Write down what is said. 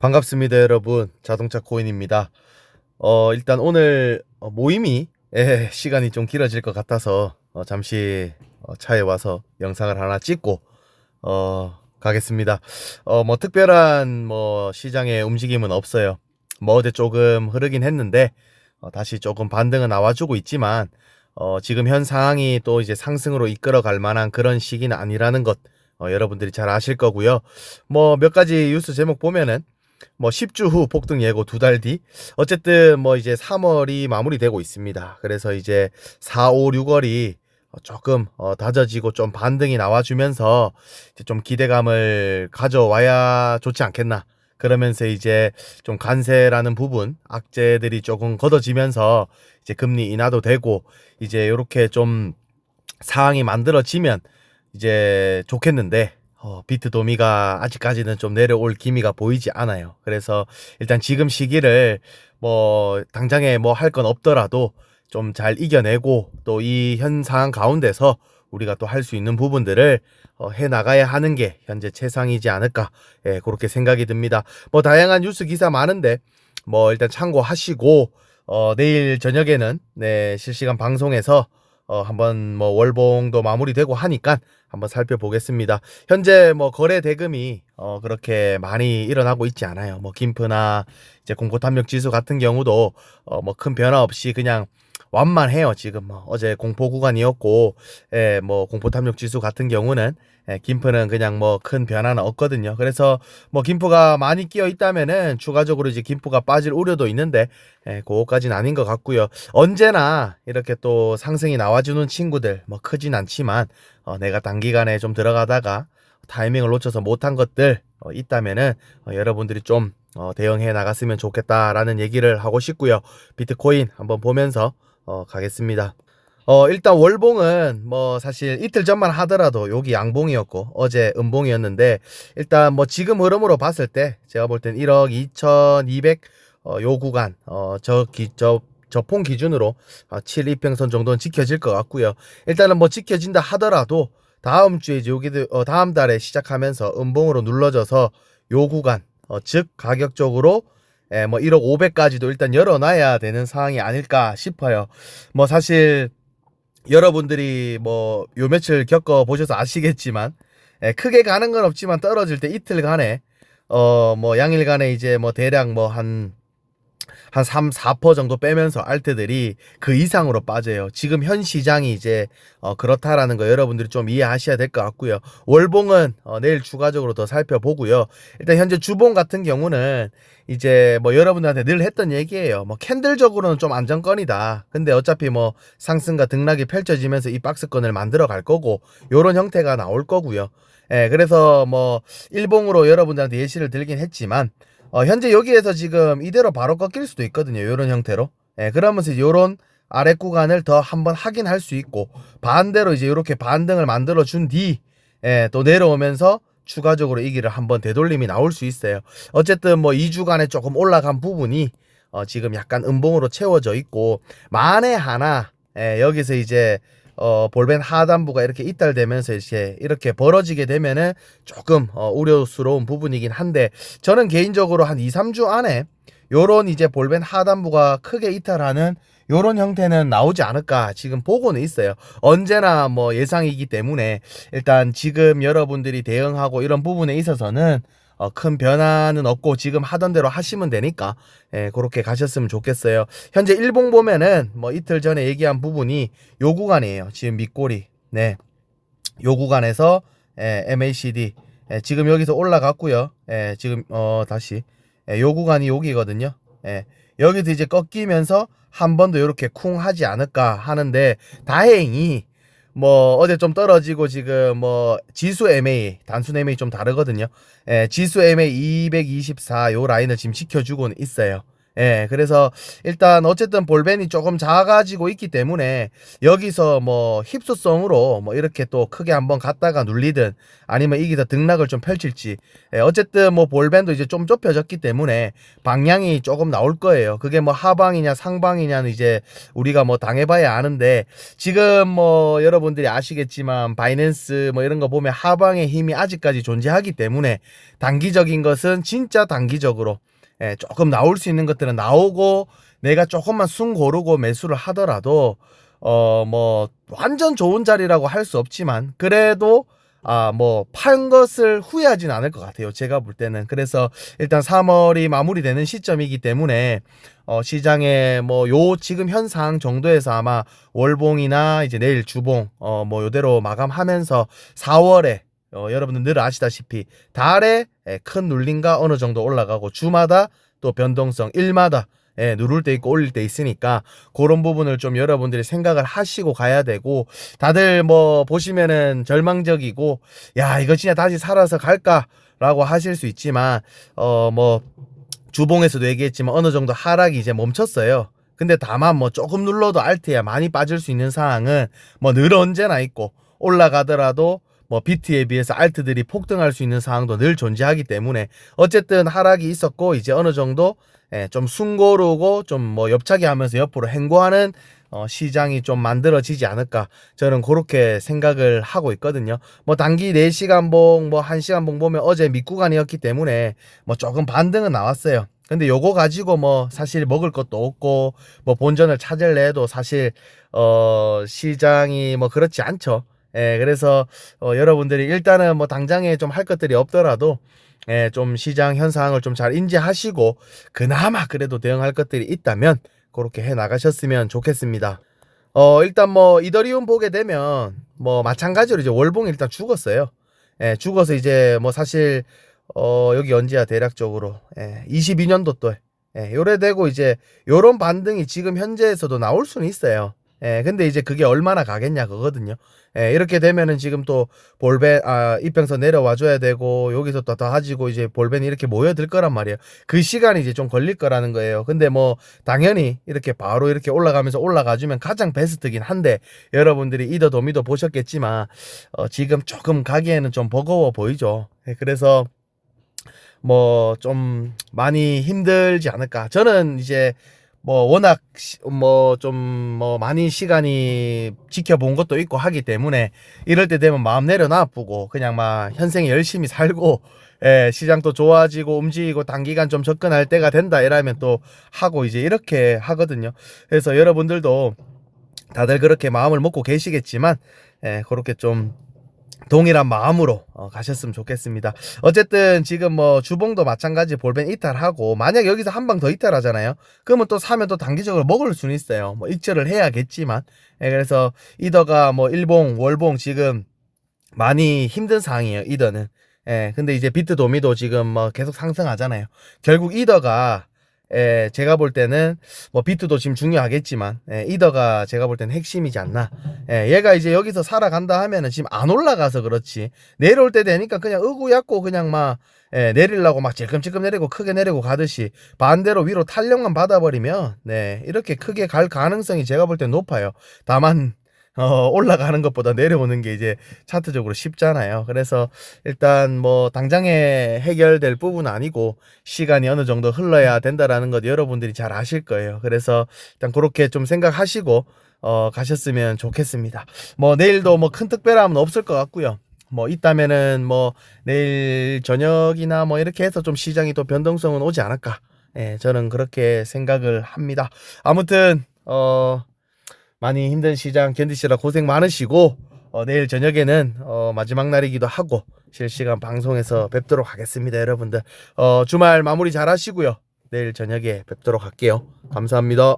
반갑습니다, 여러분. 자동차 코인입니다. 어, 일단 오늘 어, 모임이 예, 시간이 좀 길어질 것 같아서 어, 잠시 어, 차에 와서 영상을 하나 찍고 어, 가겠습니다. 어, 뭐 특별한 뭐 시장의 움직임은 없어요. 뭐 어제 조금 흐르긴 했는데 어, 다시 조금 반등은 나와주고 있지만 어, 지금 현 상황이 또 이제 상승으로 이끌어 갈 만한 그런 시기는 아니라는 것 어, 여러분들이 잘 아실 거고요. 뭐 몇 가지 뉴스 제목 보면은 뭐 10주 후 폭등 예고 두 달 뒤. 어쨌든 뭐 이제 3월이 마무리되고 있습니다. 그래서 이제 4, 5, 6월이 조금 어, 다져지고 좀 반등이 나와주면서 이제 좀 기대감을 가져와야 좋지 않겠나. 그러면서 이제 좀 관세라는 부분, 악재들이 조금 걷어지면서 이제 금리 인하도 되고 이제 이렇게 좀 상황이 만들어지면 이제 좋겠는데 어, 비트 도미가 아직까지는 좀 내려올 기미가 보이지 않아요. 그래서 일단 지금 시기를 뭐 당장에 뭐 할 건 없더라도 좀 잘 이겨내고 또 이 현 상황 가운데서 우리가 또 할 수 있는 부분들을 어, 해 나가야 하는 게 현재 최상이지 않을까 예, 그렇게 생각이 듭니다. 뭐 다양한 뉴스 기사 많은데 뭐 일단 참고하시고 어, 내일 저녁에는 네, 실시간 방송에서 어, 한번 뭐 월봉도 마무리되고 하니까 한번 살펴보겠습니다. 현재 뭐 거래 대금이 어, 그렇게 많이 일어나고 있지 않아요. 뭐 김프나 이제 공포 탐력 지수 같은 경우도 어, 뭐 큰 변화 없이 그냥 완만해요. 지금 뭐 어제 공포 구간이었고, 예, 뭐 공포 탐욕 지수 같은 경우는 예, 김프는 그냥 뭐 큰 변화는 없거든요. 그래서 뭐 김프가 많이 끼어 있다면은 추가적으로 이제 김프가 빠질 우려도 있는데, 예, 그거까지는 아닌 것 같고요. 언제나 이렇게 또 상승이 나와주는 친구들 뭐 크진 않지만 어, 내가 단기간에 좀 들어가다가 타이밍을 놓쳐서 못한 것들 어, 있다면은 어, 여러분들이 좀 어, 대응해 나갔으면 좋겠다라는 얘기를 하고 싶고요. 비트코인 한번 보면서 어, 가겠습니다. 어, 일단 월봉은 뭐 사실 이틀 전만 하더라도 여기 양봉이었고 어제 음봉이었는데 일단 뭐 지금 흐름으로 봤을 때 제가 볼 땐 1억 2,200 어, 요 구간 어, 저 기, 저 저폰 기준으로 어, 7 이평선 정도는 지켜질 것 같고요. 일단은 뭐 지켜진다 하더라도 다음 주에 이제 여기 어, 다음 달에 시작하면서 음봉으로 눌러져서 요 구간 어, 즉 가격적으로 예, 뭐 1억 500까지도 일단 열어놔야 되는 상황이 아닐까 싶어요. 뭐 사실 여러분들이 뭐 요 며칠 겪어 보셔서 아시겠지만 예, 크게 가는 건 없지만 떨어질 때 이틀간에 어 뭐 양일간에 이제 뭐 대략 뭐한 한 3, 4% 정도 빼면서 알트들이 그 이상으로 빠져요. 지금 현 시장이 이제 어, 그렇다라는 거 여러분들이 좀 이해하셔야 될 것 같고요. 월봉은 어, 내일 추가적으로 더 살펴보고요. 일단 현재 주봉 같은 경우는 이제 뭐 여러분들한테 늘 했던 얘기예요. 뭐 캔들적으로는 좀 안정권이다. 근데 어차피 뭐 상승과 등락이 펼쳐지면서 이 박스권을 만들어 갈 거고 요런 형태가 나올 거고요. 예, 그래서 뭐 일봉으로 여러분들한테 예시를 들긴 했지만 어, 현재 여기에서 지금 이대로 바로 꺾일 수도 있거든요. 이런 형태로. 예, 그러면서 이런 아래 구간을 더 한번 확인할 수 있고 반대로 이제 이렇게 반등을 만들어 준 뒤, 예, 또 내려오면서 추가적으로 이 길을 한번 되돌림이 나올 수 있어요. 어쨌든 뭐 2주간에 조금 올라간 부분이 어, 지금 약간 음봉으로 채워져 있고 만에 하나 예, 여기서 이제 어, 볼벤 하단부가 이렇게 이탈되면서 이제 이렇게 벌어지게 되면은 조금 어, 우려스러운 부분이긴 한데 저는 개인적으로 한 2, 3주 안에 요런 이제 볼벤 하단부가 크게 이탈하는 요런 형태는 나오지 않을까 지금 보고는 있어요. 언제나 뭐 예상이기 때문에 일단 지금 여러분들이 대응하고 이런 부분에 있어서는 어, 큰 변화는 없고 지금 하던 대로 하시면 되니까 예, 그렇게 가셨으면 좋겠어요. 현재 일봉 보면은 뭐 이틀 전에 얘기한 부분이 요 구간이에요. 지금 밑꼬리. 네. 요 구간에서 예, MACD 예, 지금 여기서 올라갔고요. 예, 지금 어 다시 예, 요 구간이 여기거든요. 예, 여기서 이제 꺾이면서 한 번 더 이렇게 쿵 하지 않을까 하는데 다행히 뭐 어제 좀 떨어지고 지금 뭐 지수 MA 단순 MA 좀 다르거든요. 예, 지수 MA 224 요 라인을 지금 지켜주고는 있어요. 예, 그래서 일단 어쨌든 볼벤이 조금 작아지고 있기 때문에 여기서 뭐 힙소성으로 뭐 이렇게 또 크게 한번 갔다가 눌리든 아니면 이기서 등락을 좀 펼칠지 예, 어쨌든 뭐 볼벤도 이제 좀 좁혀졌기 때문에 방향이 조금 나올 거예요. 그게 뭐 하방이냐 상방이냐는 이제 우리가 뭐 당해봐야 아는데 지금 뭐 여러분들이 아시겠지만 바이낸스 뭐 이런 거 보면 하방의 힘이 아직까지 존재하기 때문에 단기적인 것은 진짜 단기적으로 예, 조금 나올 수 있는 것들은 나오고 내가 조금만 숨 고르고 매수를 하더라도 어 뭐 완전 좋은 자리라고 할 수 없지만 그래도 아 뭐 판 것을 후회하진 않을 것 같아요. 제가 볼 때는 그래서 일단 3월이 마무리되는 시점이기 때문에 어 시장에 뭐요 지금 현상 정도에서 아마 월봉이나 이제 내일 주봉 어 뭐 요대로 마감하면서 4월에 어, 여러분들 늘 아시다시피 달에 예, 큰 눌림과 어느 정도 올라가고 주마다 또 변동성 일마다 예, 누를 때 있고 올릴 때 있으니까 그런 부분을 좀 여러분들이 생각을 하시고 가야 되고 다들 뭐 보시면은 절망적이고 야 이거 진짜 다시 살아서 갈까라고 하실 수 있지만 어 뭐 주봉에서도 얘기했지만 어느 정도 하락이 이제 멈췄어요. 근데 다만 뭐 조금 눌러도 알트야 많이 빠질 수 있는 상황은 뭐 늘 언제나 있고 올라가더라도 뭐 비트에 비해서 알트들이 폭등할 수 있는 상황도 늘 존재하기 때문에 어쨌든 하락이 있었고 이제 어느 정도 예, 좀 숨고르고 좀 뭐 옆차기 하면서 옆으로 행보하는 어, 시장이 좀 만들어지지 않을까 저는 그렇게 생각을 하고 있거든요. 뭐 단기 4시간 봉, 뭐 1시간 봉 보면 어제 밑구간이었기 때문에 뭐 조금 반등은 나왔어요. 근데 요거 가지고 뭐 사실 먹을 것도 없고 뭐 본전을 찾을래 해도 사실 어 시장이 뭐 그렇지 않죠. 예, 그래서 어, 여러분들이 일단은 뭐 당장에 좀 할 것들이 없더라도 예, 좀 시장 현상을 좀 잘 인지하시고 그나마 그래도 대응할 것들이 있다면 그렇게 해 나가셨으면 좋겠습니다. 어, 일단 뭐 이더리움 보게 되면 뭐 마찬가지로 이제 월봉 일단 죽었어요. 예, 죽어서 이제 뭐 사실 어, 여기 언제야 대략적으로 예, 22년도 또 예, 요래 되고 이제 요런 반등이 지금 현재에서도 나올 수는 있어요. 예, 근데 이제 그게 얼마나 가겠냐 그거거든요. 예, 이렇게 되면은 지금 또 볼벤 아 이평선 내려와 줘야 되고 여기서 또더 하지고 이제 볼벤이 이렇게 모여들 거란 말이에요. 그 시간이 이제 좀 걸릴 거라는 거예요. 근데 뭐 당연히 이렇게 바로 이렇게 올라가면서 올라가 주면 가장 베스트긴 한데 여러분들이 이더 도미도 보셨겠지만 어, 지금 조금 가기에는 좀 버거워 보이죠. 예, 그래서 뭐 좀 많이 힘들지 않을까. 저는 이제 뭐 워낙 뭐좀뭐 많이 시간이 지켜본 것도 있고 하기 때문에 이럴 때 되면 마음 내려놔보고 그냥 막 현생에 열심히 살고 예, 시장도 좋아지고 움직이고 단기간 좀 접근할 때가 된다 이러면 또 하고 이제 이렇게 하거든요. 그래서 여러분들도 다들 그렇게 마음을 먹고 계시겠지만 예, 그렇게 좀 동일한 마음으로 어, 가셨으면 좋겠습니다. 어쨌든 지금 뭐 주봉도 마찬가지 볼벤 이탈하고 만약 여기서 한 방 더 이탈하잖아요. 그러면 또 사면 또 단기적으로 먹을 수는 있어요. 뭐 익절을 해야겠지만 예, 그래서 이더가 뭐 일봉 월봉 지금 많이 힘든 상황이에요. 이더는 예, 근데 이제 비트 도미도 지금 뭐 계속 상승하잖아요. 결국 이더가 예, 제가 볼 때는 뭐 비트도 지금 중요하겠지만 예, 이더가 제가 볼 때는 핵심이지 않나. 예, 얘가 이제 여기서 살아간다 하면은 지금 안 올라가서 그렇지 내려올 때 되니까 그냥 으구약고 그냥 막 예, 내리려고 막 찔끔찔끔 내리고 크게 내리고 가듯이 반대로 위로 탄력만 받아버리면 네 이렇게 크게 갈 가능성이 제가 볼 때 높아요. 다만 어, 올라가는 것보다 내려오는 게 이제 차트적으로 쉽잖아요. 그래서 일단 뭐 당장에 해결될 부분은 아니고 시간이 어느 정도 흘러야 된다라는 것 여러분들이 잘 아실 거예요. 그래서 일단 그렇게 좀 생각하시고 어, 가셨으면 좋겠습니다. 뭐 내일도 뭐 큰 특별함은 없을 것 같고요. 뭐 있다면은 뭐 내일 저녁이나 뭐 이렇게 해서 좀 시장이 또 변동성은 오지 않을까. 예, 저는 그렇게 생각을 합니다. 아무튼 어 많이 힘든 시장 견디시라 고생 많으시고 어, 내일 저녁에는 어, 마지막 날이기도 하고 실시간 방송에서 뵙도록 하겠습니다, 여러분들. 어, 주말 마무리 잘 하시고요. 내일 저녁에 뵙도록 할게요. 감사합니다.